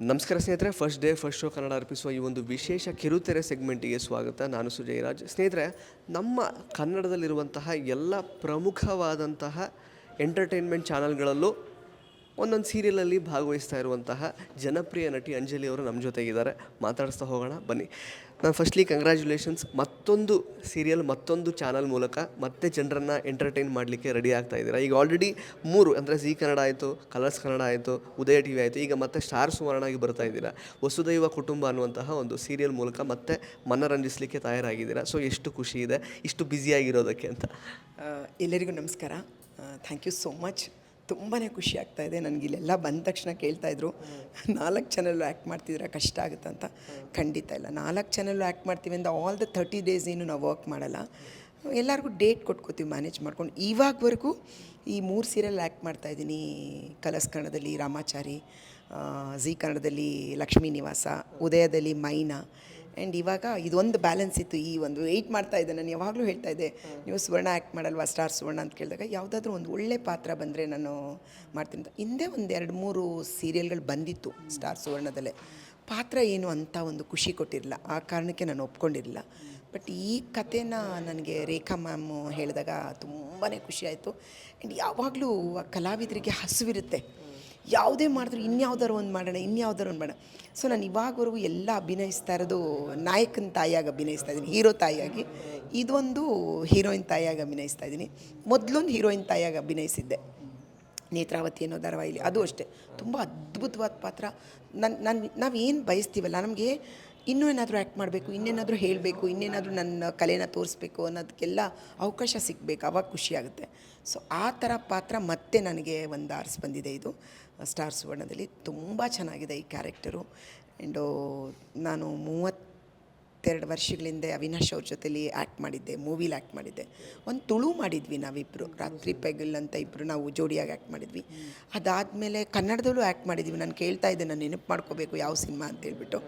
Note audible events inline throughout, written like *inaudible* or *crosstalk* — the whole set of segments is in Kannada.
ನಮಸ್ಕಾರ ಸ್ನೇಹಿತರೆ first day first show Kannada ಅರ್ಪಿಸುವ ಈ ಒಂದು ವಿಶೇಷ ಕಿರುತೆರೆ ಸೆಗ್ಮೆಂಟಿಗೆ ಸ್ವಾಗತ. ನಾನು ಸುಜಯ್ ರಾಜ್. ಸ್ನೇಹಿತರೆ, ನಮ್ಮ ಕನ್ನಡದಲ್ಲಿರುವಂತಹ ಎಲ್ಲ ಪ್ರಮುಖವಾದಂತಹ ಎಂಟರ್ಟೈನ್ಮೆಂಟ್ ಚಾನಲ್ಗಳಲ್ಲೂ ಒಂದೊಂದು ಸೀರಿಯಲಲ್ಲಿ ಭಾಗವಹಿಸ್ತಾ ಇರುವಂತಹ ಜನಪ್ರಿಯ ನಟಿ ಅಂಜಲಿ ಅವರು ನಮ್ಮ ಜೊತೆಗಿದ್ದಾರೆ. ಮಾತಾಡಿಸ್ತಾ ಹೋಗೋಣ, ಬನ್ನಿ. ನಾನು ಫಸ್ಟ್ಲಿ ಕಂಗ್ರ್ಯಾಚುಲೇಷನ್ಸ್ ಮತ್ತೊಂದು ಸೀರಿಯಲ್, ಮತ್ತೊಂದು ಚಾನಲ್ ಮೂಲಕ ಮತ್ತೆ ಜನರನ್ನು ಎಂಟರ್ಟೈನ್ ಮಾಡಲಿಕ್ಕೆ ರೆಡಿ ಆಗ್ತಾ ಇದ್ದೀರಾ? ಈಗ ಆಲ್ರೆಡಿ ಮೂರು, ಅಂದರೆ ಜಿ ಕನ್ನಡ ಆಯಿತು ಕಲರ್ಸ್ ಕನ್ನಡ ಆಯಿತು ಉದಯ ಟಿ ವಿ ಆಯಿತು, ಈಗ ಮತ್ತೆ ಸ್ಟಾರ್ ಸುವರ್ಣಾಗಿ ಬರ್ತಾ ಇದ್ದೀರಾ? ವಸುದೈವ ಕುಟುಂಬ ಅನ್ನುವಂತಹ ಒಂದು ಸೀರಿಯಲ್ ಮೂಲಕ ಮತ್ತೆ ಮನರಂಜಿಸಲಿಕ್ಕೆ ತಯಾರಾಗಿದ್ದೀರಾ? ಸೊ ಎಷ್ಟು ಖುಷಿ ಇದೆ, ಇಷ್ಟು ಬ್ಯುಸಿಯಾಗಿರೋದಕ್ಕೆ ಅಂತ. ಎಲ್ಲರಿಗೂ ನಮಸ್ಕಾರ. ಥ್ಯಾಂಕ್ ಯು ಸೋ ಮಚ್ ತುಂಬಾ ಖುಷಿ ಆಗ್ತಾ ಇದೆ. ನನಗೆ ಇಲ್ಲೆಲ್ಲ ಬಂದ ತಕ್ಷಣ ಕೇಳ್ತಾಯಿದ್ರು ನಾಲ್ಕು ಚಾನಲ್ಲು ಆ್ಯಕ್ಟ್ ಮಾಡ್ತಿದ್ರೆ ಕಷ್ಟ ಆಗುತ್ತೆ ಅಂತ. ಖಂಡಿತ ಇಲ್ಲ. ನಾಲ್ಕು ಚಾನಲ್ಲು ಆ್ಯಕ್ಟ್ ಮಾಡ್ತೀವಿ ಅಂತ ಆಲ್ ದ ತರ್ಟಿ ಡೇಸ್ ಏನು ನಾವು ವರ್ಕ್ ಮಾಡಲ್ಲ. ಎಲ್ಲರಿಗೂ ಡೇಟ್ ಕೊಟ್ಕೋತೀವಿ ಮ್ಯಾನೇಜ್ ಮಾಡ್ಕೊಂಡು. ಇವಾಗವರೆಗೂ ಈ ಮೂರು ಸೀರಿಯಲ್ ಆ್ಯಕ್ಟ್ ಮಾಡ್ತಾಯಿದ್ದೀನಿ ಕಲಸ್ ಕನ್ನಡದಲ್ಲಿ ರಾಮಾಚಾರಿ ಜೀ ಕನ್ನಡದಲ್ಲಿ ಲಕ್ಷ್ಮೀ ನಿವಾಸ ಉದಯದಲ್ಲಿ ಮೈನಾ ಆ್ಯಂಡ್ ಇವಾಗ ಇದೊಂದು ಬ್ಯಾಲೆನ್ಸ್ ಇತ್ತು. ಈ ಒಂದು ವೆಯ್ಟ್ ಮಾಡ್ತಾ ಇದ್ದೆ. ನಾನು ಯಾವಾಗಲೂ ಹೇಳ್ತಾ ಇದ್ದೆ, ನೀವು ಸುವರ್ಣ ಆ್ಯಕ್ಟ್ ಮಾಡಲ್ವಾ ಸ್ಟಾರ್ ಸುವರ್ಣ ಅಂತ ಕೇಳಿದಾಗ ಯಾವುದಾದ್ರೂ ಒಂದು ಒಳ್ಳೆ ಪಾತ್ರ ಬಂದರೆ ನಾನು ಮಾಡ್ತೀನಿ ಹಿಂದೆ ಒಂದು ಎರಡು ಮೂರು ಸೀರಿಯಲ್ಗಳು ಬಂದಿತ್ತು ಸ್ಟಾರ್ ಸುವರ್ಣದಲ್ಲೇ. ಪಾತ್ರ ಏನು ಅಂತ ಒಂದು ಖುಷಿ ಕೊಟ್ಟಿರಲಿಲ್ಲ. ಆ ಕಾರಣಕ್ಕೆ ನಾನು ಒಪ್ಕೊಂಡಿರಲಿಲ್ಲ. ಬಟ್ ಈ ಕಥೆನ ನನಗೆ ರೇಖಾ ಮ್ಯಾಮ್ ಹೇಳಿದಾಗ ತುಂಬಾ ಖುಷಿ ಆಯಿತು. ಆ್ಯಂಡ್ ಯಾವಾಗಲೂ ಆ ಕಲಾವಿದರಿಗೆ ಹಸುವಿರುತ್ತೆ. ಯಾವುದೇ ಮಾಡಿದ್ರು ಇನ್ಯಾವ್ದಾರು ಒಂದು ಮಾಡೋಣ ಇನ್ಯಾವ್ದಾರು ಒಂದು ಮಾಡೋಣ. ಸೊ ನಾನು ಇವಾಗವರೆಗೂ ಎಲ್ಲ ಅಭಿನಯಿಸ್ತಾ ಇರೋದು ನಾಯಕನ ತಾಯಿಯಾಗಿ ಅಭಿನಯಿಸ್ತಾ ಇದ್ದೀನಿ, ಹೀರೋ ತಾಯಿಯಾಗಿ. ಇದೊಂದು ಹೀರೋಯಿನ್ ತಾಯಿಯಾಗಿ ಅಭಿನಯಿಸ್ತಾ ಇದ್ದೀನಿ. ಮೊದಲೊಂದು ಹೀರೋಯಿನ್ ತಾಯಿಯಾಗಿ ಅಭಿನಯಿಸಿದ್ದೆ. ನೇತ್ರಾವತಿ ಅನ್ನೋ ಧಾರಾವಾಹಿಲಿ, ಅದು ಅಷ್ಟೇ. ತುಂಬ ಅದ್ಭುತವಾದ ಪಾತ್ರ. ನನ್ನ ನಾನು, ನಾವೇನು ಬಯಸ್ತೀವಲ್ಲ, ನಮಗೆ ಇನ್ನೂ ಏನಾದರೂ ಆ್ಯಕ್ಟ್ ಮಾಡಬೇಕು, ಇನ್ನೇನಾದರೂ ಹೇಳಬೇಕು, ಇನ್ನೇನಾದರೂ ನನ್ನ ಕಲೆನ ತೋರಿಸ್ಬೇಕು ಅನ್ನೋದಕ್ಕೆಲ್ಲ ಅವಕಾಶ ಸಿಗಬೇಕು, ಅವಾಗ ಖುಷಿಯಾಗುತ್ತೆ. ಸೊ ಆ ಥರ ಪಾತ್ರ ಮತ್ತೆ ನನಗೆ ಒಂದು ಬಂದಿದೆ ಇದು. ಸ್ಟಾರ್ ಸುವರ್ಣದಲ್ಲಿ ತುಂಬ ಚೆನ್ನಾಗಿದೆ ಈ ಕ್ಯಾರೆಕ್ಟರು. ಆ್ಯಂಡು ನಾನು ಮೂವತ್ತೆರಡು ವರ್ಷಗಳಿಂದ ಅವಿನಾಶ್ ಅವ್ರ ಜೊತೆಲಿ ಆ್ಯಕ್ಟ್ ಮಾಡಿದ್ದೆ, ಮೂವಿಲಿ ಆ್ಯಕ್ಟ್ ಮಾಡಿದ್ದೆ. ಒಂದು ತುಳು ಮಾಡಿದ್ವಿ ನಾವಿಬ್ಬರು ರಾತ್ರಿ ಪೆಗಲ್ ಅಂತ ಇಬ್ಬರು ನಾವು ಜೋಡಿಯಾಗಿ ಆ್ಯಕ್ಟ್ ಮಾಡಿದ್ವಿ. ಅದಾದಮೇಲೆ ಕನ್ನಡದಲ್ಲೂ ಆ್ಯಕ್ಟ್ ಮಾಡಿದ್ವಿ, ನಾನು ಕೇಳ್ತಾ ಇದ್ದೆ, ನಾನು ನೆನಪು ಮಾಡ್ಕೋಬೇಕು ಯಾವ ಸಿನಿಮಾ ಅಂತೇಳ್ಬಿಟ್ಟು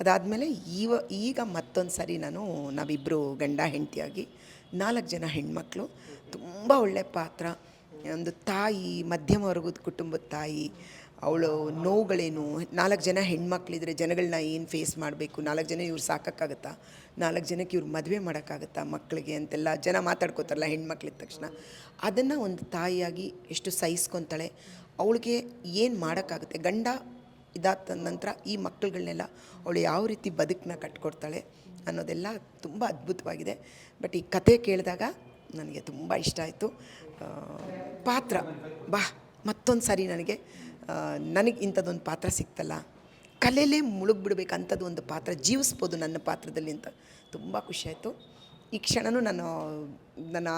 ಅದಾದಮೇಲೆ ಈವ, ಈಗ ಮತ್ತೊಂದು ಸರಿ ನಾನು ನಾವಿಬ್ಬರು ಗಂಡ ಹೆಂಡತಿಯಾಗಿ ನಾಲ್ಕು ಜನ ಹೆಣ್ಮಕ್ಳು, ತುಂಬ ಒಳ್ಳೆ ಪಾತ್ರ. ಒಂದು ತಾಯಿ ಮಧ್ಯಮ ವರ್ಗದ ಕುಟುಂಬದ ತಾಯಿ, ಅವಳು ನೋವುಗಳೇನು? ನಾಲ್ಕು ಜನ ಹೆಣ್ಮಕ್ಳಿದ್ರೆ ಜನಗಳನ್ನ ಏನು ಫೇಸ್ ಮಾಡಬೇಕು? ನಾಲ್ಕು ಜನ ಇವ್ರು ಸಾಕೋಕ್ಕಾಗತ್ತಾ? ನಾಲ್ಕು ಜನಕ್ಕೆ ಇವ್ರು ಮದುವೆ ಮಾಡೋಕ್ಕಾಗತ್ತಾ ಮಕ್ಕಳಿಗೆ ಅಂತೆಲ್ಲ ಜನ ಮಾತಾಡ್ಕೋತಾರಲ್ಲ ಹೆಣ್ಮಕ್ಳಿದ ತಕ್ಷಣ. ಅದನ್ನು ಒಂದು ತಾಯಿಯಾಗಿ ಎಷ್ಟು ಸಹಿಸ್ಕೊತಾಳೆ? ಅವಳಿಗೆ ಏನು ಮಾಡೋಕ್ಕಾಗುತ್ತೆ? ಗಂಡ ಇದಾದ ನಂತರ ಈ ಮಕ್ಕಳುಗಳನ್ನೆಲ್ಲ ಅವಳು ಯಾವ ರೀತಿ ಬದುಕನ್ನ ಕಟ್ಕೊಡ್ತಾಳೆ ಅನ್ನೋದೆಲ್ಲ ತುಂಬ ಅದ್ಭುತವಾಗಿದೆ. ಬಟ್ ಈ ಕತೆ ಕೇಳಿದಾಗ ನನಗೆ ತುಂಬ ಇಷ್ಟ ಆಯಿತು. ಪಾತ್ರ. ಬಾ, ಮತ್ತೊಂದು ಸಾರಿ ನನಗೆ ನನಗೆ ಇಂಥದ್ದೊಂದು ಪಾತ್ರ ಸಿಕ್ತಲ್ಲ. ಕಲೆಯಲ್ಲೇ ಮುಳುಗ್ಬಿಡ್ಬೇಕು ಅಂಥದ್ದು ಒಂದು ಪಾತ್ರ, ಜೀವಿಸ್ಬೋದು ನನ್ನ ಪಾತ್ರದಲ್ಲಿ ಅಂತ ತುಂಬ ಖುಷಿಯಾಯಿತು ಈ ಕ್ಷಣವೂ ನಾನು, ನನ್ನ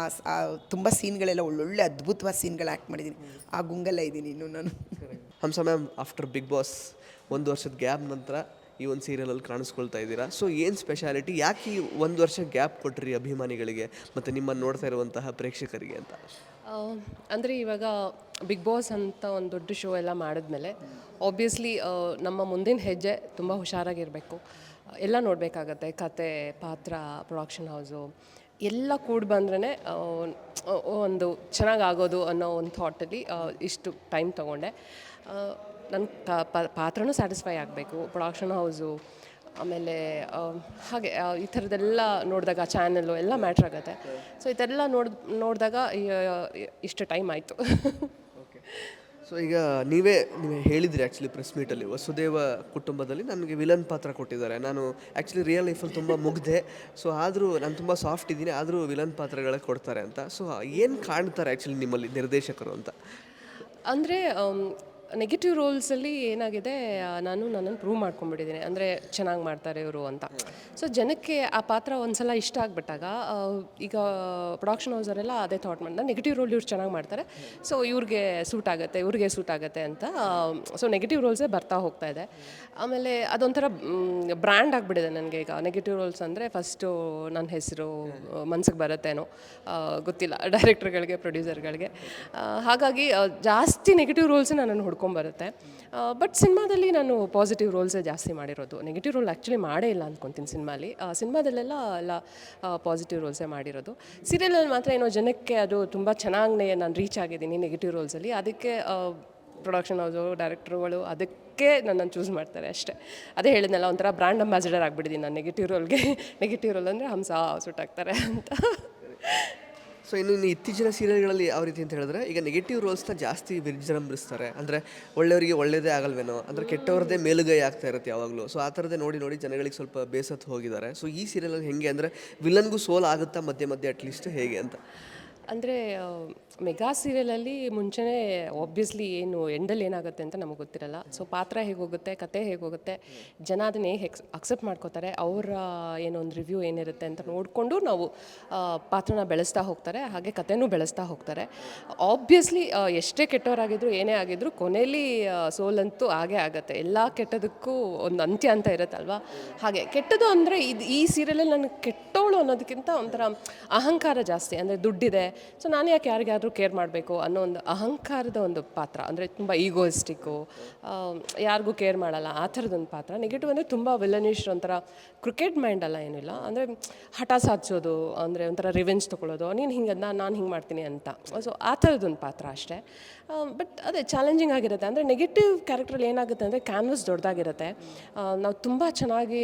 ತುಂಬ ಸೀನ್ಗಳೆಲ್ಲ ಒಳ್ಳೊಳ್ಳೆ ಅದ್ಭುತವಾದ ಸೀನ್ಗಳು ಆ್ಯಕ್ಟ್ ಮಾಡಿದ್ದೀನಿ ಆ ಗುಂಗಲ್ಲ ಇದ್ದೀನಿ ಇನ್ನೂ ನಾನು. Hamsa ma'am, after Bigg Boss ಒಂದು ವರ್ಷದ ಗ್ಯಾಪ್ ನಂತರ ಈ ಒಂದು ಸೀರಿಯಲಲ್ಲಿ ಕಾಣಿಸ್ಕೊಳ್ತಾ ಇದ್ದೀರಾ? ಸೊ ಏನು ಸ್ಪೆಷಾಲಿಟಿ ಯಾಕೆ ಈ ಒಂದು ವರ್ಷ ಗ್ಯಾಪ್ ಕೊಟ್ಟ್ರಿ ಅಭಿಮಾನಿಗಳಿಗೆ ಮತ್ತು ನಿಮ್ಮನ್ನು ನೋಡ್ತಾ ಇರುವಂತಹ ಪ್ರೇಕ್ಷಕರಿಗೆ ಅಂತ? ಅಂದರೆ ಇವಾಗ ಬಿಗ್ ಬಾಸ್ ಅಂತ ಒಂದು ದೊಡ್ಡ ಶೋ ಎಲ್ಲ ಮಾಡಿದ್ಮೇಲೆ ಆಬ್ವಿಯಸ್ಲಿ ನಮ್ಮ ಮುಂದಿನ ಹೆಜ್ಜೆ ತುಂಬ ಹುಷಾರಾಗಿರಬೇಕು. ಎಲ್ಲ ನೋಡಬೇಕಾಗತ್ತೆ. ಕತೆ, ಪಾತ್ರ ಪ್ರೊಡಕ್ಷನ್ ಹೌಸು ಎಲ್ಲ ಕೂಡಿ ಬಂದ್ರೇ ಒಂದು ಚೆನ್ನಾಗಾಗೋದು ಅನ್ನೋ ಒಂದು ಥಾಟಲ್ಲಿ ಇಷ್ಟು ಟೈಮ್ ತೊಗೊಂಡೆ. ನನ್ನ ಪಾತ್ರನೂ ಸ್ಯಾಟಿಸ್ಫೈ ಆಗಬೇಕು ಪ್ರೊಡಕ್ಷನ್ ಹೌಸು ಆಮೇಲೆ ಹಾಗೆ ಈ ಥರದ್ದೆಲ್ಲ ನೋಡಿದಾಗ ಚಾನಲ್ಲು ಎಲ್ಲ ಮ್ಯಾಟ್ರ್ ಆಗುತ್ತೆ. ಸೊ ಇದೆಲ್ಲ ನೋಡ್ ನೋಡಿದಾಗ ಇಷ್ಟು ಟೈಮ್ ಆಯಿತು. ಓಕೆ ಸೊ ಈಗ ನೀವೇ ನೀವು ಹೇಳಿದ್ರಿ ಆ್ಯಕ್ಚುಲಿ ಪ್ರೆಸ್ ಮೀಟಲ್ಲಿ ವಸುದೇವ ಕುಟುಂಬದಲ್ಲಿ ನನಗೆ ವಿಲನ್ ಪಾತ್ರ ಕೊಟ್ಟಿದ್ದಾರೆ. ನಾನು ಆ್ಯಕ್ಚುಲಿ ರಿಯಲ್ ಲೈಫಲ್ಲಿ ತುಂಬ ಮುಗ್ದೆ ಸೊ ಆದರೂ ನಾನು ತುಂಬ ಸಾಫ್ಟ್ ಇದ್ದೀನಿ ಆದರೂ ವಿಲನ್ ಪಾತ್ರಗಳೇ ಕೊಡ್ತಾರೆ ಅಂತ. ಸೊ ಏನು ಕಾಣ್ತಾರೆ ಆ್ಯಕ್ಚುಲಿ ನಿಮ್ಮಲ್ಲಿ ನಿರ್ದೇಶಕರು ಅಂತ? ಅಂದರೆ ನೆಗೆಟಿವ್ ರೋಲ್ಸಲ್ಲಿ ಏನಾಗಿದೆ ನಾನು ನನ್ನನ್ನು ಪ್ರೂವ್ ಮಾಡ್ಕೊಂಡ್ಬಿಟ್ಟಿದ್ದೀನಿ. ಅಂದರೆ ಚೆನ್ನಾಗಿ ಮಾಡ್ತಾರೆ ಇವರು ಅಂತ. ಸೊ ಜನಕ್ಕೆ ಆ ಪಾತ್ರ ಒಂದ್ಸಲ ಇಷ್ಟ ಆಗಿಬಿಟ್ಟಾಗ ಈಗ ಪ್ರೊಡಕ್ಷನ್ ಹೌಸರೆಲ್ಲ ಅದೇ ಥಾಟ್ ಮಾಡಿದ ನೆಗೆಟಿವ್ ರೋಲ್ ಇವ್ರು ಚೆನ್ನಾಗಿ ಮಾಡ್ತಾರೆ. ಸೊ ಇವ್ರಿಗೆ ಸೂಟ್ ಆಗುತ್ತೆ, ಇವ್ರಿಗೆ ಸೂಟ್ ಆಗುತ್ತೆ ಅಂತ ಸೊ ನೆಗೆಟಿವ್ ರೋಲ್ಸೇ ಬರ್ತಾ ಹೋಗ್ತಾ ಇದೆ. ಆಮೇಲೆ ಅದೊಂಥರ ಬ್ರ್ಯಾಂಡ್ ಆಗಿಬಿಟ್ಟಿದೆ ನನಗೆ ಈಗ. ನೆಗೆಟಿವ್ ರೋಲ್ಸ್ ಅಂದರೆ ಫಸ್ಟು ನನ್ನ ಹೆಸರು, ಮನ್ಸಿಗೆ ಬರುತ್ತೇನೋ ಗೊತ್ತಿಲ್ಲ *laughs* ಡೈರೆಕ್ಟರ್ಗಳಿಗೆ ಪ್ರೊಡ್ಯೂಸರ್ಗಳಿಗೆ ಹಾಗಾಗಿ ಜಾಸ್ತಿ ನೆಗೆಟಿವ್ ರೋಲ್ಸ್ ನನ್ನನ್ನು ಹುಡ್ಕೊಂಬರುತ್ತೆ ಬಟ್ ಸಿನಿಮಾದಲ್ಲಿ ನಾನು ಪಾಸಿಟಿವ್ ರೋಲ್ಸೇ ಜಾಸ್ತಿ ಮಾಡಿರೋದು. ನೆಗೆಟಿವ್ ರೋಲ್ ಆ್ಯಕ್ಚುಲಿ ಮಾಡೇ ಇಲ್ಲ ಅಂದ್ಕೊತೀನಿ ಸಿನಿಮಾಲಿ. ಸಿನಿಮಾದಲ್ಲೆಲ್ಲ ಎಲ್ಲ ಪಾಸಿಟಿವ್ ರೋಲ್ಸೇ ಮಾಡಿರೋದು. ಸೀರಿಯಲಲ್ಲಿ ಮಾತ್ರ ಏನೋ ಜನಕ್ಕೆ ಅದು ತುಂಬ ಚೆನ್ನಾಗಿ ನಾನು ರೀಚ್ ಆಗಿದ್ದೀನಿ ನೆಗೆಟಿವ್ ರೋಲ್ಸಲ್ಲಿ ಅದಕ್ಕೆ ಪ್ರೊಡಕ್ಷನ್ ಹೌಸು ಡೈರೆಕ್ಟ್ರುಗಳು ಅದಕ್ಕೆ ನನ್ನನ್ನು ಚೂಸ್ ಮಾಡ್ತಾರೆ ಅಷ್ಟೇ. ಅದೇ ಹೇಳಿದ್ನಲ್ಲ, ಒಂಥರ ಬ್ರ್ಯಾಂಡ್ ಅಂಬಾಸಿಡರ್ ಆಗಿಬಿಟ್ಟಿದ್ದೀನಿ ನಾನು. ನೆಗೆಟಿವ್ ರೋಲ್ಗೆ ನೆಗೆಟಿವ್ ರೋಲ್ ಅಂದರೆ ಹಂಸ ಸುಟ್ಟಾಗ್ತಾರೆ ಅಂತ. ಸೊ ಇನ್ನು ಇನ್ನು ಇತ್ತೀಚಿನ ಸೀರಿಯಲ್ಗಳಲ್ಲಿ ಯಾವ ರೀತಿ ಅಂತ ಹೇಳಿದ್ರೆ, ಈಗ ನೆಗೆಟಿವ್ ರೋಲ್ಸ್ನ ಜಾಸ್ತಿ ವಿಜೃಂಭಿಸ್ತಾರೆ ಅಂದರೆ ಒಳ್ಳೆಯವರಿಗೆ ಒಳ್ಳೆಯದೇ ಆಗಲ್ವೇನೋ, ಅಂದರೆ ಕೆಟ್ಟವ್ರದ್ದೇ ಮೇಲುಗೈ ಆಗ್ತಾ ಇರುತ್ತೆ ಯಾವಾಗಲೂ. ಸೊ ಆ ಥರದ್ದೇ ನೋಡಿ ನೋಡಿ ಜನಗಳಿಗೆ ಸ್ವಲ್ಪ ಬೇಸತ್ತು ಹೋಗಿದ್ದಾರೆ. ಸೊ ಈ ಸೀರಿಯಲಲ್ಲಿ ಹೇಗೆ ಅಂದರೆ ವಿಲನ್ಗೂ ಸೋಲ್ ಆಗುತ್ತಾ ಮಧ್ಯೆ ಮಧ್ಯೆ ಅಟ್ಲೀಸ್ಟ್ ಹೇಗೆ ಅಂತ. ಅಂದರೆ ಮೆಗಾ ಸೀರಿಯಲಲ್ಲಿ ಮುಂಚೆನೇ ಆಬ್ವಿಯಸ್ಲಿ ಏನು ಎಂಡಲ್ಲಿ ಏನಾಗುತ್ತೆ ಅಂತ ನಮಗೆ ಗೊತ್ತಿರಲ್ಲ. ಸೊ ಪಾತ್ರ ಹೇಗೆ ಹೋಗುತ್ತೆ, ಕತೆ ಹೇಗೆ ಹೋಗುತ್ತೆ, ಜನ ಅದನ್ನ ಹೇಗೆ ಎಕ್ಸ್ ಅಕ್ಸೆಪ್ಟ್ ಮಾಡ್ಕೋತಾರೆ. ಅವರ ಏನೋ ಒಂದು ರಿವ್ಯೂ ಏನಿರುತ್ತೆ ಅಂತ ನೋಡಿಕೊಂಡು ನಾವು ಪಾತ್ರನ ಬೆಳೆಸ್ತಾ ಹೋಗ್ತಾರೆ. ಹಾಗೆ ಕತೆನೂ ಬೆಳೆಸ್ತಾ ಹೋಗ್ತಾರೆ. ಆಬ್ವಿಯಸ್ಲಿ ಎಷ್ಟೇ ಕೆಟ್ಟವರಾಗಿದ್ರು, ಏನೇ ಆಗಿದ್ರು ಕೊನೆಯಲ್ಲಿ ಸೋಲಂತೂ ಹಾಗೇ ಆಗುತ್ತೆ. ಎಲ್ಲ ಕೆಟ್ಟದಕ್ಕೂ ಒಂದು ಅಂತ್ಯ ಅಂತ ಇರುತ್ತಲ್ವಾ? ಹಾಗೆ ಕೆಟ್ಟದು ಅಂದರೆ ಇದು ಈ ಸೀರಿಯಲಲ್ಲಿ ನನಗೆ ಕೆಟ್ಟವಳು ಅನ್ನೋದಕ್ಕಿಂತ ಒಂಥರ ಅಹಂಕಾರ ಜಾಸ್ತಿ. ಅಂದರೆ ದುಡ್ಡಿದೆ ಸೊ ನಾನು ಯಾಕೆ ಯಾರಿಗಾದರೂ ಕೇರ್ ಮಾಡಬೇಕು ಅನ್ನೋ ಒಂದು ಅಹಂಕಾರದ ಒಂದು ಪಾತ್ರ, ಅಂದರೆ ತುಂಬ ಈಗೋಯಿಸ್ಟಿಕ್ಕು ಯಾರಿಗೂ ಕೇರ್ ಮಾಡಲ್ಲ, ಆ ಥರದೊಂದು ಪಾತ್ರ. ನೆಗೆಟಿವ್ ಅಂದರೆ ತುಂಬ ವಿಲನಿಶ್ ಒಂಥರ ಕ್ರಿಕೆಟ್ ಮೈಂಡ್ ಅಲ್ಲ ಏನಿಲ್ಲ. ಅಂದರೆ ಹಠ ಸಾಧಿಸೋದು, ಅಂದರೆ ಒಂಥರ ರಿವೆಂಜ್ ತೊಗೊಳ್ಳೋದು, ನೀನು ಹಿಂಗೆ ನಾನು ಹಿಂಗೆ ಮಾಡ್ತೀನಿ ಅಂತ. ಸೊ ಆ ಥರದೊಂದು ಪಾತ್ರ ಅಷ್ಟೇ. ಬಟ್ ಅದೇ ಚಾಲೆಂಜಿಂಗ್ ಆಗಿರುತ್ತೆ. ಅಂದರೆ ನೆಗೆಟಿವ್ ಕ್ಯಾರೆಕ್ಟ್ರಲ್ಲಿ ಏನಾಗುತ್ತೆ ಅಂದರೆ ಕ್ಯಾನ್ವಸ್ ದೊಡ್ಡದಾಗಿರುತ್ತೆ ನಾವು ತುಂಬ ಚೆನ್ನಾಗಿ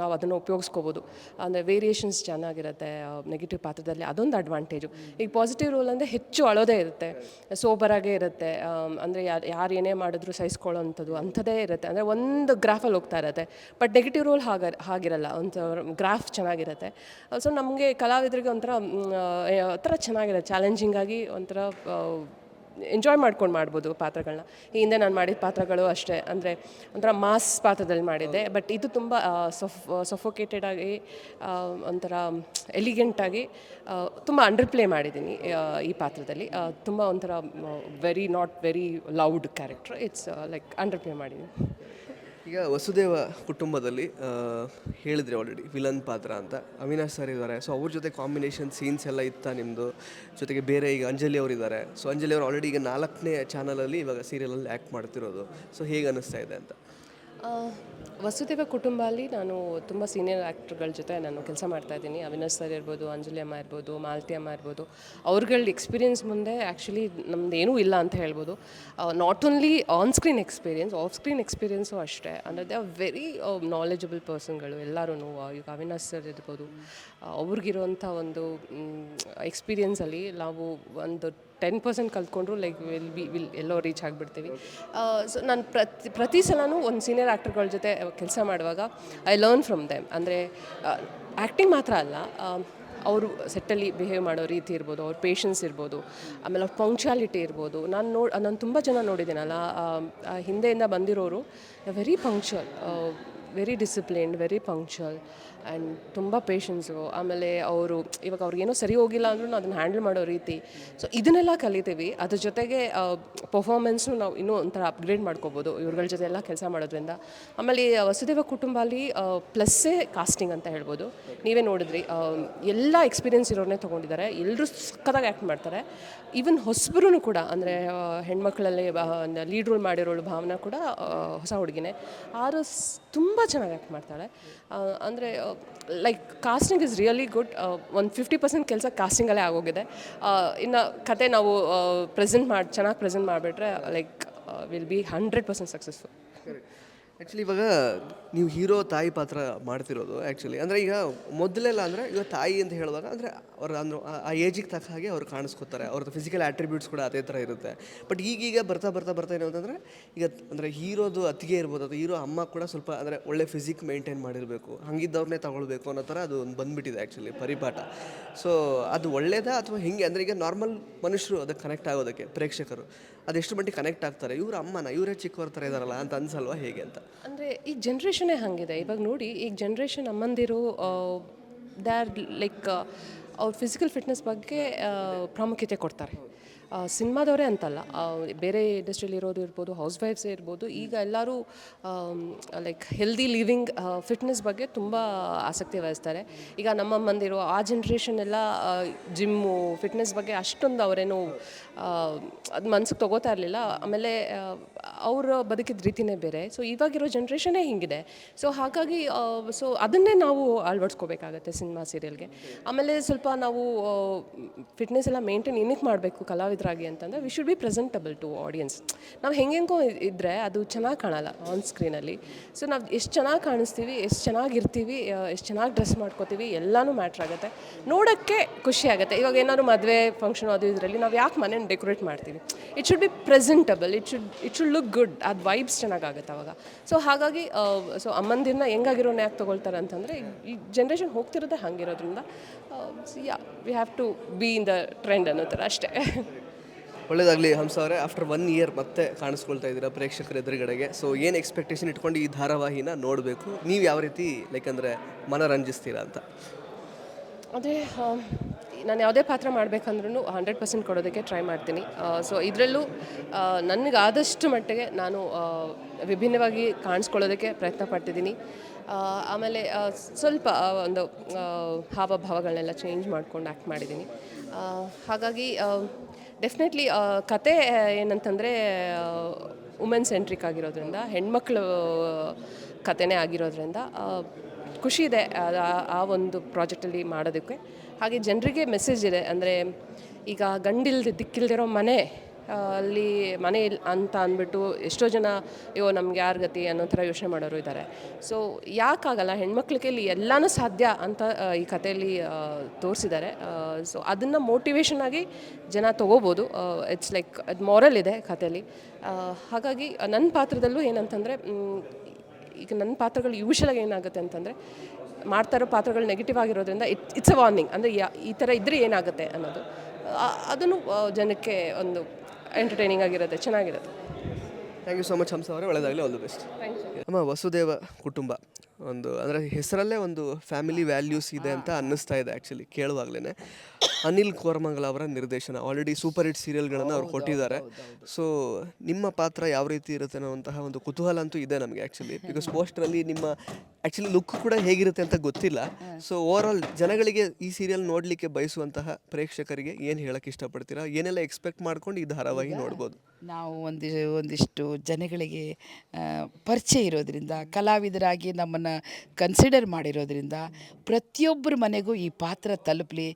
ನಾವು ಅದನ್ನು ಉಪಯೋಗಿಸ್ಕೋಬೋದು. ಅಂದರೆ ವೇರಿಯೇಷನ್ಸ್ ಚೆನ್ನಾಗಿರುತ್ತೆ ನೆಗೆಟಿವ್ ಪಾತ್ರದಲ್ಲಿ ಅದೊಂದು ಅಡ್ವಾಂಟೇಜು ಈಗ ಪಾಸಿಟಿವ್ ರೋಲ್ ಅಂದರೆ ಹೆಚ್ಚು ಅಳೋದೇ ಇರುತ್ತೆ. ಸೋಬರಾಗೇ ಇರುತ್ತೆ. ಅಂದರೆ ಯಾರು ಯಾರು ಏನೇ ಮಾಡಿದ್ರು ಸಹಿಸ್ಕೊಳ್ಳೋ ಅಂಥದ್ದು ಇರುತ್ತೆ. ಅಂದರೆ ಒಂದು ಗ್ರಾಫಲ್ಲಿ ಹೋಗ್ತಾ ಇರುತ್ತೆ. ಬಟ್ ನೆಗೆಟಿವ್ ರೋಲ್ ಹಾಗ, ಹಾಗಿರಲ್ಲ. ಒಂದು ಗ್ರಾಫ್ ಚೆನ್ನಾಗಿರುತ್ತೆ. ಸೊ ನಮಗೆ ಕಲಾವಿದರಿಗೆ ಒಂಥರ ಒಂಥರ ಚೆನ್ನಾಗಿರುತ್ತೆ. ಚಾಲೆಂಜಿಂಗಾಗಿ ಒಂಥರ ಎಂಜಾಯ್ ಮಾಡ್ಕೊಂಡು ಮಾಡ್ಬೋದು ಪಾತ್ರಗಳನ್ನ ಈ ಹಿಂದೆ ನಾನು ಮಾಡಿದ ಪಾತ್ರಗಳು ಅಷ್ಟೇ. ಅಂದರೆ ಒಂಥರ ಮಾಸ್ ಪಾತ್ರದಲ್ಲಿ ಮಾಡಿದ್ದೆ. ಬಟ್ ಇದು ತುಂಬ ಸೊಫ್ ಸೊಫೋಕೇಟೆಡ್ ಆಗಿ ಒಂಥರ ಎಲಿಗೆಂಟಾಗಿ ತುಂಬ ಅಂಡರ್ ಪ್ಲೇ ಮಾಡಿದ್ದೀನಿ ಈ ಪಾತ್ರದಲ್ಲಿ. ತುಂಬ ಒಂಥರ very not very loud character it's like under play ಮಾಡಿದ್ದೀನಿ. ಈಗ ವಸುದೇವ ಕುಟುಂಬದಲ್ಲಿ ಹೇಳಿದ್ರೆ ಆಲ್ರೆಡಿ ವಿಲನ್ ಪಾತ್ರ ಅಂತ. ಅವಿನಾಶ್ ಸರ್ ಇದ್ದಾರೆ. ಸೊ ಅವ್ರ ಜೊತೆ ಕಾಂಬಿನೇಷನ್ ಸೀನ್ಸ್ ಎಲ್ಲ ಇತ್ತ ನಿಮ್ಮದು ಜೊತೆಗೆ ಬೇರೆ ಈಗ ಅಂಜಲಿ ಅವರಿದ್ದಾರೆ ಸೊ ಅಂಜಲಿ ಅವರು ಆಲ್ರೆಡಿ ಈಗ ನಾಲ್ಕನೇ ಚಾನಲಲ್ಲಿ ಇವಾಗ ಸೀರಿಯಲಲ್ಲಿ ಆ್ಯಕ್ಟ್ ಮಾಡ್ತಿರೋದು. ಸೊ ಹೇಗೆ ಅನ್ನಿಸ್ತಾ ಇದೆ ಅಂತ? ವಸುದೇವ ಕುಟುಂಬ ಅಲ್ಲಿ ನಾನು ತುಂಬ ಸೀನಿಯರ್ ಆ್ಯಕ್ಟ್ರ್ಗಳ ಜೊತೆ ನಾನು ಕೆಲಸ ಮಾಡ್ತಾ ಇದ್ದೀನಿ. ಅವಿನಾಶ್ ಸರ್ ಇರ್ಬೋದು, ಅಂಜಲಿ ಅಮ್ಮ ಇರ್ಬೋದು, ಮಾಲತಿ ಅಮ್ಮ ಇರ್ಬೋದು. ಅವ್ರಗಳ ಎಕ್ಸ್ಪೀರಿಯನ್ಸ್ ಮುಂದೆ ಆ್ಯಕ್ಚುಲಿ ನಮ್ದು ಏನೂ ಇಲ್ಲ ಅಂತ ಹೇಳ್ಬೋದು. Not only on screen experience off screen experience ಅಷ್ಟೇ. ಅಂದರೆ ದೇ ಆರ್ ವೆರಿ ನಾಲೆಜಬಲ್ ಪರ್ಸನ್ಗಳು ಎಲ್ಲರೂ ಈಗ ಅವಿನಾಶ್ ಸರ್ ಇರ್ಬೋದು ಅವ್ರಿಗಿರುವಂಥ ಒಂದು ಎಕ್ಸ್ಪೀರಿಯನ್ಸಲ್ಲಿ ನಾವು ಒಂದು ಟೆನ್ ಪರ್ಸೆಂಟ್ ಕಲ್ತ್ಕೊಂಡ್ರು ಲೈಕ್ ವಿಲ್ ಬಿ ವಿಲ್ ಎಲ್ಲೋ ರೀಚ್ ಆಗಿಬಿಡ್ತೀವಿ. ಸೊ ನಾನು ಪ್ರತಿ ಪ್ರತಿ ಸಲನೂ ಒಂದು ಸೀನಿಯರ್ ಆ್ಯಕ್ಟರ್ಗಳ ಜೊತೆ ಕೆಲಸ ಮಾಡುವಾಗ ಐ ಲರ್ನ್ ಫ್ರಮ್ ದೆಮ್ ಅಂದರೆ ಆ್ಯಕ್ಟಿಂಗ್ ಮಾತ್ರ ಅಲ್ಲ ಅವರು ಸೆಟ್ಟಲ್ಲಿ ಬಿಹೇವ್ ಮಾಡೋ ರೀತಿ ಇರ್ಬೋದು, ಅವ್ರ ಪೇಷನ್ಸ್ ಇರ್ಬೋದು, ಆಮೇಲೆ ಅವ್ರ ಪಂಕ್ಚುಯಾಲಿಟಿ ಇರ್ಬೋದು. ನಾನು ನೋಡಿ, ನಾನು ತುಂಬ ಜನ ನೋಡಿದ್ದೀನಲ್ಲ ಹಿಂದೆಯಿಂದ ಬಂದಿರೋರು very punctual very disciplined very punctual and ತುಂಬ ಪೇಷನ್ಸು ಆಮೇಲೆ ಅವರು, ಇವಾಗ ಅವ್ರಿಗೇನೋ ಸರಿ ಹೋಗಿಲ್ಲ ಅಂದ್ರೂ ಅದನ್ನು ಹ್ಯಾಂಡಲ್ ಮಾಡೋ ರೀತಿ. ಸೊ ಇದನ್ನೆಲ್ಲ ಕಲಿತೀವಿ. ಅದ್ರ ಜೊತೆಗೆ ಪರ್ಫಾರ್ಮೆನ್ಸ್ನು ನಾವು ಇನ್ನೂ ಒಂಥರ ಅಪ್ಗ್ರೇಡ್ ಮಾಡ್ಕೋಬೋದು. ಇವ್ರಗಳ ಜೊತೆ ಎಲ್ಲ ಕೆಲಸ ಮಾಡೋದ್ರಿಂದ. ಆಮೇಲೆ ವಸುದೇವ ಕುಟುಂಬ ಅಲ್ಲಿ ಪ್ಲಸ್ಸೇ ಕಾಸ್ಟಿಂಗ್ ಅಂತ ಹೇಳ್ಬೋದು. ನೀವೇ ನೋಡಿದ್ರಿ ಎಲ್ಲ ಎಕ್ಸ್ಪೀರಿಯನ್ಸ್ ಇರೋರನ್ನೇ ತೊಗೊಂಡಿದ್ದಾರೆ. ಎಲ್ಲರೂ ಸಕ್ಕತ್ತಾಗಿ ಆ್ಯಕ್ಟ್ ಮಾಡ್ತಾರೆ. ಈವನ್ ಹೊಸಬರು ಕೂಡ, ಅಂದರೆ ಹೆಣ್ಮಕ್ಳಲ್ಲಿ ಲೀಡ್ ರೋಲ್ ಮಾಡಿರೋಳು ಭಾವನಾ ಕೂಡ ಹೊಸ ಹುಡುಗಿನೇ. ಆರು ತುಂಬ ಚೆನ್ನಾಗಿ ಆ್ಯಕ್ಟ್ ಮಾಡ್ತಾಳೆ. ಅಂದರೆ like casting is really good ಒಂದು ಫಿಫ್ಟಿ ಪರ್ಸೆಂಟ್ ಕೆಲಸ ಕಾಸ್ಟಿಂಗಲ್ಲೇ ಆಗೋಗಿದೆ. ಇನ್ನು ಕತೆ ನಾವು ಪ್ರೆಸೆಂಟ್ ಮಾಡಿ, ಚೆನ್ನಾಗಿ ಪ್ರೆಸೆಂಟ್ ಮಾಡಿಬಿಟ್ರೆ like will be hundred percent successful actually ಇವಾಗ ನೀವು ಹೀರೋ ತಾಯಿ ಪಾತ್ರ ಮಾಡ್ತಿರೋದು ಆ್ಯಕ್ಚುಲಿ ಅಂದರೆ ಈಗ ಮೊದಲೆಲ್ಲ ಅಂದರೆ, ಈಗ ತಾಯಿ ಅಂತ ಹೇಳಿದಾಗ ಅಂದರೆ ಅವ್ರ ಅಂದ್ರೆ, ಆ- ಏಜಿಗೆ ತಕ್ಕ ಹಾಗೆ ಅವ್ರು ಕಾಣಿಸ್ಕೊತಾರೆ. ಅವ್ರದ್ದು ಫಿಸಿಕಲ್ ಆಟ್ರಿಬ್ಯೂಟ್ಸ್ ಕೂಡ ಅದೇ ಥರ ಇರುತ್ತೆ. ಬಟ್ ಈಗೀಗ ಬರ್ತಾ ಬರ್ತಾ ಬರ್ತಾ ಏನು ಅಂತಂದರೆ, ಈಗ ಅಂದರೆ ಹೀರೋದು ಅತ್ತಿಗೆ ಇರ್ಬೋದು. ಅದು ಹೀರೋ ಅಮ್ಮ ಕೂಡ ಸ್ವಲ್ಪ ಅಂದರೆ ಒಳ್ಳೆ ಫಿಸಿಕ್ ಮೇಂಟೈನ್ ಮಾಡಿರಬೇಕು. ಹಂಗಿದ್ದವ್ರನ್ನೇ ತಗೊಳ್ಬೇಕು ಅನ್ನೋ ಥರ ಅದು ಒಂದು ಬಂದುಬಿಟ್ಟಿದೆ ಆ್ಯಕ್ಚುಲಿ ಪರಿಪಾಠ. ಸೊ ಅದು ಒಳ್ಳೇದಾ ಅಥವಾ ಹೀಗೆ? ಅಂದರೆ ಈಗ ನಾರ್ಮಲ್ ಮನುಷ್ಯರು ಅದಕ್ಕೆ ಕನೆಕ್ಟ್ ಆಗೋದಕ್ಕೆ, ಪ್ರೇಕ್ಷಕರು. ಅದೆಷ್ಟು ಮಟ್ಟಿಗೆ ಕನೆಕ್ಟ್ ಆಗ್ತಾರೆ? ಇವ್ರ ಅಮ್ಮನ, ಇವರೇ ಚಿಕ್ಕವ್ರ ಥರ ಇದಾರಲ್ಲ ಅಂತ ಅನ್ಸಲ್ವಾ ಹೇಗೆ ಅಂತ? ಅಂದರೆ ಈ ಜನ್ರೇಷನೇ ಹಾಗಿದೆ. ಇವಾಗ ನೋಡಿ, ಈಗ ಜನ್ರೇಷನ್ ಅಮ್ಮಂದಿರು ದೇ ಆರ್ ಲೈಕ್ ಅವ್ರ ಫಿಸಿಕಲ್ ಫಿಟ್ನೆಸ್ ಬಗ್ಗೆ ಪ್ರಾಮುಖ್ಯತೆ ಕೊಡ್ತಾರೆ. ಸಿನಿಮಾದವರೇ ಅಂತಲ್ಲ. ಬೇರೆ ಇಂಡಸ್ಟ್ರಿಯಲ್ಲಿ ಇರೋದು ಇರ್ಬೋದು ಹೌಸ್ ವೈಫ್ಸೇ ಇರ್ಬೋದು, ಈಗ ಎಲ್ಲರೂ ಲೈಕ್ ಹೆಲ್ದಿ ಲಿವಿಂಗ್ ಫಿಟ್ನೆಸ್ ಬಗ್ಗೆ ತುಂಬ ಆಸಕ್ತಿ ವಹಿಸ್ತಾರೆ. ಈಗ ನಮ್ಮ ಮಂದಿರೋ ಆ ಜನ್ರೇಷನ್ ಎಲ್ಲ ಜಿಮ್ಮು ಫಿಟ್ನೆಸ್ ಬಗ್ಗೆ ಅಷ್ಟೊಂದು ಅವರೇನು ಅದು ಮನ್ಸಿಗೆ ತೊಗೋತಾ ಇರಲಿಲ್ಲ. ಆಮೇಲೆ ಅವರ ಬದುಕಿದ ರೀತಿನೇ ಬೇರೆ. ಸೊ ಇವಾಗಿರೋ ಜನ್ರೇಷನೇ ಹಿಂಗಿದೆ. ಸೊ ಹಾಗಾಗಿ ಸೊ ಅದನ್ನೇ ನಾವು ಅಳವಡಿಸ್ಕೋಬೇಕಾಗತ್ತೆ ಸಿನಿಮಾ ಸೀರಿಯಲ್ಗೆ ಆಮೇಲೆ ಸ್ವಲ್ಪ ನಾವು ಫಿಟ್ನೆಸ್ ಎಲ್ಲ ಮೇಂಟೈನ್ ಏನಕ್ಕೆ ಮಾಡಬೇಕು ಕಲಾವಿದ ಕಲಾವಿದರಾಗಿ ಅಂತಂದರೆ we should be presentable to audience ನಾವು ಹೆಂಗೆಂಗೋ ಇದ್ದರೆ ಅದು ಚೆನ್ನಾಗಿ ಕಾಣಲ್ಲ ಆನ್ ಸ್ಕ್ರೀನಲ್ಲಿ ಸೊ ನಾವು ಎಷ್ಟು ಚೆನ್ನಾಗಿ ಕಾಣಿಸ್ತೀವಿ, ಎಷ್ಟು ಚೆನ್ನಾಗಿರ್ತೀವಿ ಎಷ್ಟು ಚೆನ್ನಾಗಿ ಡ್ರೆಸ್ ಮಾಡ್ಕೋತೀವಿ ಎಲ್ಲನೂ ಮ್ಯಾಟ್ರ್ ಆಗುತ್ತೆ. ನೋಡೋಕ್ಕೆ ಖುಷಿ ಆಗುತ್ತೆ. ಇವಾಗ ಏನಾದ್ರು ಮದುವೆ ಫಂಕ್ಷನ್ ಅದು ಇದರಲ್ಲಿ ನಾವು ಯಾಕೆ ಮನೇನ ಡೆಕೋರೇಟ್ ಮಾಡ್ತೀವಿ? It should be presentable it should it should look good ಅದು ವೈಬ್ಸ್ ಚೆನ್ನಾಗಾಗುತ್ತೆ ಅವಾಗ. ಸೊ ಹಾಗಾಗಿ ಸೊ ಅಮ್ಮಂದಿರನ್ನ ಹೆಂಗಾಗಿರೋನ ಯಾಕೆ ತೊಗೊಳ್ತಾರೆ ಅಂತಂದರೆ ಈ ಜನ್ರೇಷನ್ ಹೋಗ್ತಿರೋದೇ ಹಂಗಿರೋದ್ರಿಂದ yeah we have to be in the trend ಅನ್ನೋ ಥರ ಅಷ್ಟೇ. ಒಳ್ಳೇದಾಗಲಿ ಹಂಸ ಅವರೇ. ಆಫ್ಟರ್ ಒನ್ ಇಯರ್ ಮತ್ತೆ ಕಾಣಿಸ್ಕೊಳ್ತಾ ಇದ್ದೀರಾ ಪ್ರೇಕ್ಷಕರ ಎದುರುಗಡೆಗೆ. ಸೊ ಏನು ಎಕ್ಸ್ಪೆಕ್ಟೇಷನ್ ಇಟ್ಕೊಂಡು ಈ ಧಾರಾವಾಹಿನ ನೋಡಬೇಕು? ನೀವು ಯಾವ ರೀತಿ ಲೈಕ್ ಅಂದರೆ, ಮನರಂಜಿಸ್ತೀರಾ ಅಂತ? ಅದೇ ನಾನು ಯಾವುದೇ ಪಾತ್ರ ಮಾಡಬೇಕಂದ್ರೂ ಹಂಡ್ರೆಡ್ ಪರ್ಸೆಂಟ್ ಕೊಡೋದಕ್ಕೆ ಟ್ರೈ ಮಾಡ್ತೀನಿ. ಸೊ ಇದರಲ್ಲೂ ನನಗೆ ಆದಷ್ಟು ಮಟ್ಟಿಗೆ ನಾನು ವಿಭಿನ್ನವಾಗಿ ಕಾಣಿಸ್ಕೊಳ್ಳೋದಕ್ಕೆ ಪ್ರಯತ್ನ ಪಡ್ತಿದ್ದೀನಿ. ಆಮೇಲೆ ಸ್ವಲ್ಪ ಒಂದು ಹಾವಭಾವಗಳನ್ನೆಲ್ಲ ಚೇಂಜ್ ಮಾಡ್ಕೊಂಡು ಆ್ಯಕ್ಟ್ ಮಾಡಿದ್ದೀನಿ. ಹಾಗಾಗಿ ಡೆಫಿನೆಟ್ಲಿ ಕತೆ ಏನಂತಂದರೆ ವುಮೆನ್ ಸೆಂಟ್ರಿಕ್ ಆಗಿರೋದ್ರಿಂದ, ಹೆಣ್ಮಕ್ಳು ಕತೆನೇ ಆಗಿರೋದ್ರಿಂದ ಖುಷಿ ಇದೆ, ಆ- ಒಂದು ಪ್ರಾಜೆಕ್ಟಲ್ಲಿ ಮಾಡೋದಕ್ಕೆ. ಹಾಗೆ ಜನರಿಗೆ ಮೆಸೇಜ್ ಇದೆ, ಅಂದರೆ, ಈಗ ಗಂಡಿಲ್ದೆ ದಿಕ್ಕಿಲ್ದಿರೋ ಮನೆ ಅಲ್ಲಿ ಮನೆ ಅಂತ ಅಂದ್ಬಿಟ್ಟು ಎಷ್ಟೋ ಜನ, ಅಯ್ಯೋ, ನಮ್ಗೆ ಯಾರ ಗತಿ? ಅನ್ನೋ ಥರ ಯೋಚನೆ ಮಾಡೋರು ಇದ್ದಾರೆ. ಸೊ ಯಾಕಾಗಲ್ಲ, ಹೆಣ್ಮಕ್ಳಿಗೆ ಇಲ್ಲಿ ಎಲ್ಲನೂ ಸಾಧ್ಯ ಅಂತ ಈ ಕಥೆಯಲ್ಲಿ ತೋರಿಸಿದ್ದಾರೆ. ಸೊ ಅದನ್ನು ಮೋಟಿವೇಶನ್ ಆಗಿ ಜನ ತೊಗೋಬೋದು. ಇಟ್ಸ್ ಲೈಕ್ ಅದು ಮಾರಲ್ ಇದೆ ಕಥೆಯಲ್ಲಿ ಹಾಗಾಗಿ ನನ್ನ ಪಾತ್ರದಲ್ಲೂ ಏನಂತಂದರೆ ಈಗ ನನ್ನ ಪಾತ್ರಗಳು ಯೂಶಲಾಗಿ ಏನಾಗುತ್ತೆ ಅಂತಂದರೆ, ಮಾಡ್ತಾ ಇರೋ ಪಾತ್ರಗಳು ನೆಗೆಟಿವ್ ಆಗಿರೋದ್ರಿಂದ ಇಟ್ ಇಟ್ಸ್ ಅ ವಾರ್ನಿಂಗ್ ಅಂದರೆ, ಯಾ ಈ ಥರ ಇದ್ದರೆ ಏನಾಗುತ್ತೆ ಅನ್ನೋದು. ಅದನ್ನು ಜನಕ್ಕೆ ಒಂದು ಎಂಟರ್ಟೈನಿಂಗ್ ಆಗಿರುತ್ತೆ ಚೆನ್ನಾಗಿರುತ್ತೆ. Thank you so much Hamsa ಅವರೇ ಒಳ್ಳೆದಾಗಲಿ ಆಲ್ ದ ಬೆಸ್ಟ್ ಅಮ್ಮ ವಸುದೇವ ಕುಟುಂಬ. ಒಂದು ಅಂದರೆ ಹೆಸರಲ್ಲೇ ಒಂದು ಫ್ಯಾಮಿಲಿ ವ್ಯಾಲ್ಯೂಸ್ ಇದೆ ಅಂತ ಅನ್ನಿಸ್ತಾ ಇದೆ ಆ್ಯಕ್ಚುಲಿ ಕೇಳುವಾಗಲೇ ಅನಿಲ್ ಕೋರ್ಮಂಗಲ್ ಅವರ ನಿರ್ದೇಶನ. ಆಲ್ರೆಡಿ ಸೂಪರ್ ಹಿಟ್ ಸೀರಿಯಲ್ಗಳನ್ನು ಅವ್ರು ಕೊಟ್ಟಿದ್ದಾರೆ. ಸೊ ನಿಮ್ಮ ಪಾತ್ರ ಯಾವ ರೀತಿ ಇರುತ್ತೆ ಅನ್ನೋಂತಹ ಒಂದು ಕುತೂಹಲ ಅಂತೂ ಇದೆ ನಮಗೆ ಆ್ಯಕ್ಚುಲಿ ಬಿಕಾಸ್ ಪೋಸ್ಟ್ರಲ್ಲಿ ನಿಮ್ಮ ಆ್ಯಕ್ಚುಲಿ ಲುಕ್ ಕೂಡ ಹೇಗಿರುತ್ತೆ ಅಂತ ಗೊತ್ತಿಲ್ಲ. ಸೊ ಓವರ್ ಆಲ್ ಜನಗಳಿಗೆ ಈ ಸೀರಿಯಲ್ ನೋಡಲಿಕ್ಕೆ ಬಯಸುವಂತಹ ಪ್ರೇಕ್ಷಕರಿಗೆ ಏನು ಹೇಳಕ್ಕೆ ಇಷ್ಟಪಡ್ತೀರಾ? ಏನೆಲ್ಲ ಎಕ್ಸ್ಪೆಕ್ಟ್ ಮಾಡ್ಕೊಂಡು ಈ ಧಾರಾವಾಹಿ ನೋಡ್ಬೋದು? ನಾವು ಒಂದಿ ಒಂದಿಷ್ಟು ಜನಗಳಿಗೆ ಪರಿಚಯ ಇರೋದ್ರಿಂದ ಕಲಾವಿದರಾಗಿ ನಮ್ಮನ್ನು ಕನ್ಸಿಡರ್ ಮಾಡಿರೋದ್ರಿಂದ ಪ್ರತಿಯೊಬ್ಬರ ಮನೆಗೂ ಈ ಪಾತ್ರ ತಲುಪಲಿ.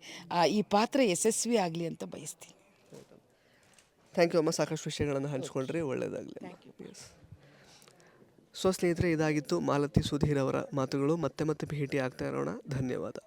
ಈ ಪಾತ್ರ ಯಶಸ್ವಿ ಆಗಲಿ ಅಂತ ಬಯಸ್ತೀನಿ. ಥ್ಯಾಂಕ್ ಯು ಅಮ್ಮ. ಸಾಕಷ್ಟು ವಿಷಯಗಳನ್ನು ಹಂಚ್ಕೊಂಡ್ರಿ. ಒಳ್ಳೆಯದಾಗಲಿ ಸೊ ಸ್ನೇಹಿತರೆ ಇದಾಗಿತ್ತು ಮಾಲತಿ ಸುಧೀರ್ ಅವರ ಮಾತುಗಳು. ಮತ್ತೆ ಮತ್ತೆ ಭೇಟಿ ಆಗ್ತಾ ಇರೋಣ. ಧನ್ಯವಾದ.